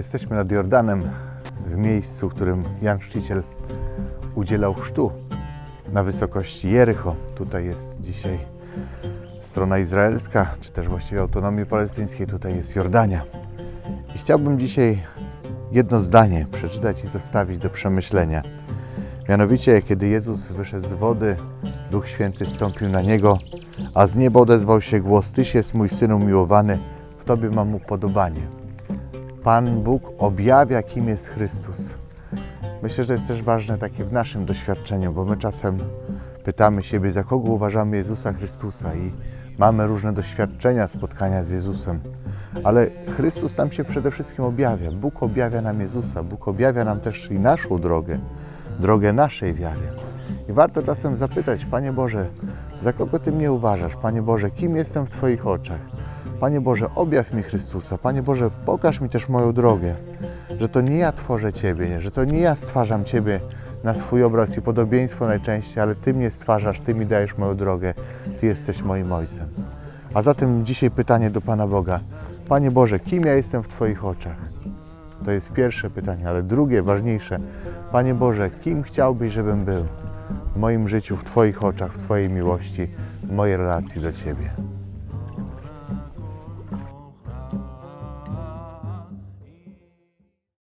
Jesteśmy nad Jordanem, w miejscu, w którym Jan Chrzciciel udzielał chrztu na wysokości Jericho. Tutaj jest dzisiaj strona izraelska, czy też właściwie autonomii palestyńskiej. Tutaj jest Jordania. I chciałbym dzisiaj jedno zdanie przeczytać i zostawić do przemyślenia. Mianowicie, kiedy Jezus wyszedł z wody, Duch Święty stąpił na Niego, a z nieba odezwał się głos, Tyś jest mój Synu miłowany, w Tobie mam upodobanie. Pan Bóg objawia, kim jest Chrystus. Myślę, że to jest też ważne takie w naszym doświadczeniu, bo my czasem pytamy siebie, za kogo uważamy Jezusa Chrystusa i mamy różne doświadczenia spotkania z Jezusem. Ale Chrystus nam się przede wszystkim objawia. Bóg objawia nam Jezusa. Bóg objawia nam też i naszą drogę, drogę naszej wiary. I warto czasem zapytać, Panie Boże, za kogo Ty mnie uważasz? Panie Boże, kim jestem w Twoich oczach? Panie Boże, objaw mi Chrystusa. Panie Boże, pokaż mi też moją drogę, że to nie ja tworzę Ciebie, nie? że to nie ja stwarzam Ciebie na swój obraz i podobieństwo najczęściej, ale Ty mnie stwarzasz, Ty mi dajesz moją drogę, Ty jesteś moim Ojcem. A zatem dzisiaj pytanie do Pana Boga. Panie Boże, kim ja jestem w Twoich oczach? To jest pierwsze pytanie, ale drugie, ważniejsze. Panie Boże, kim chciałbyś, żebym był w moim życiu, w Twoich oczach, w Twojej miłości, w mojej relacji do Ciebie?